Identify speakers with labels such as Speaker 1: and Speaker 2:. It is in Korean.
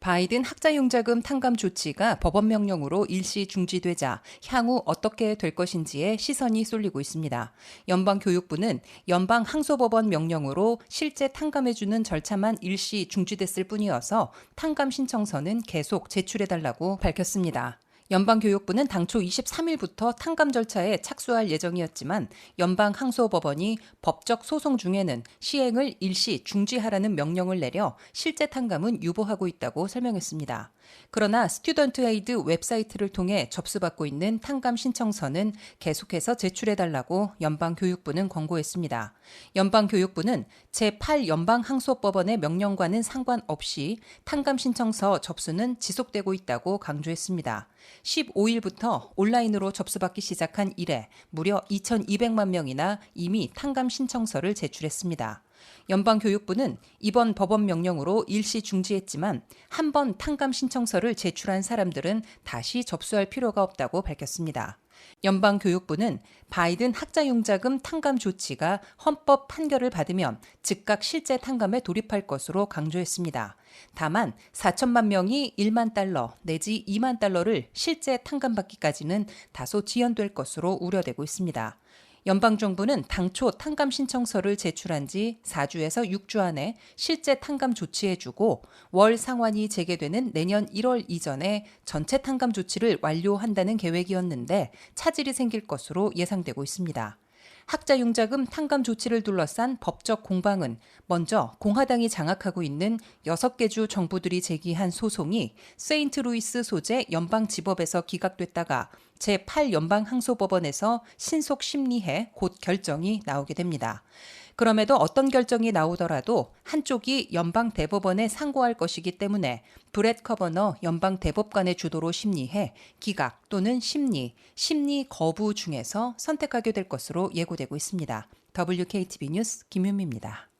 Speaker 1: 바이든 학자융자금 탕감 조치가 법원 명령으로 일시 중지되자 향후 어떻게 될 것인지에 시선이 쏠리고 있습니다. 연방교육부는 연방 항소법원 명령으로 실제 탕감해주는 절차만 일시 중지됐을 뿐이어서 탕감 신청서는 계속 제출해달라고 밝혔습니다. 연방교육부는 당초 23일부터 탕감 절차에 착수할 예정이었지만 연방항소법원이 법적 소송 중에는 시행을 일시 중지하라는 명령을 내려 실제 탕감은 유보하고 있다고 설명했습니다. 그러나 스튜던트 에이드 웹사이트를 통해 접수받고 있는 탕감 신청서는 계속해서 제출해달라고 연방교육부는 권고했습니다. 연방교육부는 제8연방항소법원의 명령과는 상관없이 탕감 신청서 접수는 지속되고 있다고 강조했습니다. 15일부터 온라인으로 접수받기 시작한 이래 무려 2,200만 명이나 이미 탕감 신청서를 제출했습니다. 연방교육부는 이번 법원 명령으로 일시 중지했지만 한 번 탕감 신청서를 제출한 사람들은 다시 접수할 필요가 없다고 밝혔습니다. 연방교육부는 바이든 학자융자금 탕감 조치가 헌법 판결을 받으면 즉각 실제 탕감에 돌입할 것으로 강조했습니다. 다만 4천만 명이 1만 달러 내지 2만 달러를 실제 탕감받기까지는 다소 지연될 것으로 우려되고 있습니다. 연방정부는 당초 탕감 신청서를 제출한 지 4주에서 6주 안에 실제 탕감 조치해주고 월 상환이 재개되는 내년 1월 이전에 전체 탕감 조치를 완료한다는 계획이었는데 차질이 생길 것으로 예상되고 있습니다. 학자 융자금 탕감 조치를 둘러싼 법적 공방은 먼저 공화당이 장악하고 있는 6개 주 정부들이 제기한 소송이 세인트루이스 소재 연방지법에서 기각됐다가 제8연방항소법원에서 신속 심리해 곧 결정이 나오게 됩니다. 그럼에도 어떤 결정이 나오더라도 한쪽이 연방 대법원에 상고할 것이기 때문에 브렛 커버너 연방 대법관의 주도로 심리해 기각 또는 심리, 심리 거부 중에서 선택하게 될 것으로 예고되고 있습니다. WKTV 뉴스 김윤미입니다.